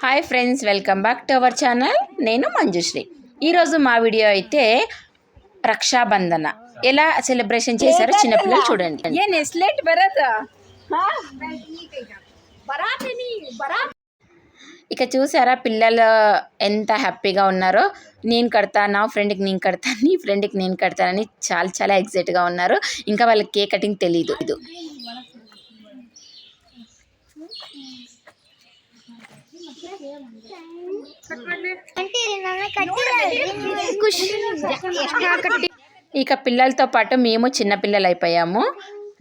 Hi friends welcome back to our channel. నేను మంజుశ్రీ. ఈరోజు మా వీడియో అయితే రక్షాబంధన. ఎలా సెలబ్రేషన్ చేశారో చిన్నపిల్లలు చూడండి. ఇక చూసారా పిల్లలు ఎంత హ్యాపీగా ఉన్నారో. నేను కడతా నా ఫ్రెండ్కి నేను కడతాను నీ ఫ్రెండ్కి నేను కడతానని చాలా చాలా ఎగ్జైట్గా ఉన్నారు. ఇంకా వాళ్ళకి కేక్ కటింగ్ తెలియదు ఇది ఇక పిల్లలతో పాటు మేము చిన్నపిల్లలు అయిపోయాము.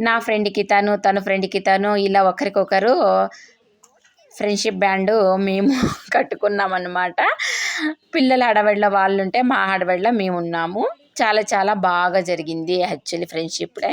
నా ఫ్రెండ్కి తను తన ఫ్రెండ్కి తను ఇలా ఒకరికొకరు ఫ్రెండ్షిప్ బ్యాండ్ మేము కట్టుకున్నామన్నమాట. పిల్లల హడవడిలో వాళ్ళు ఉంటే మా హడవడిలో మేము ఉన్నాము చాలా చాలా బాగా జరిగింది యాక్చువల్లీ ఫ్రెండ్షిప్ డే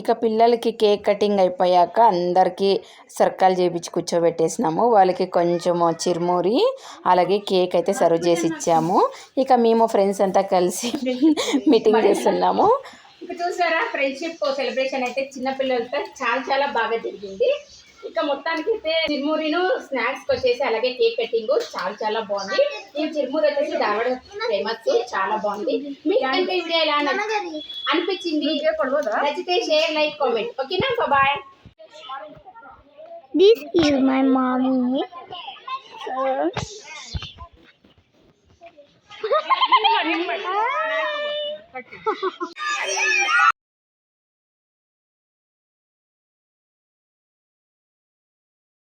ఇక పిల్లలకి కేక్ కటింగ్ అయిపోయాక అందరికీ సర్కాలు చేపించి కూర్చోబెట్టేసినాము. వాళ్ళకి కొంచెం చిరుమూరి అలాగే కేక్ అయితే సర్వ్ చేసి ఇచ్చాము. ఇక మేము ఫ్రెండ్స్ అంతా కలిసి మీటింగ్ చేస్తున్నాము. ఇక చూసారా ఫ్రెండ్షిప్ సెలబ్రేషన్ అయితే చిన్న పిల్లలతో చాలా చాలా బాగా జరిగింది. ఇక మొత్తానికి అయితే చిరుమూరిను స్నాక్స్ వచ్చేసి అలాగే కేక్ కటింగ్ చాలా చాలా బాగుంది. ఈ చిరుమూరి వచ్చేసి ధారవాడ ఫేమస్ చాలా బాగుంది. మీకంటే ఈ వీడియో ఎలా అనిపించింది? నచ్చితే షేర్ లైక్ కామెంట్ ఓకేనా? Bye This is my mommy. So,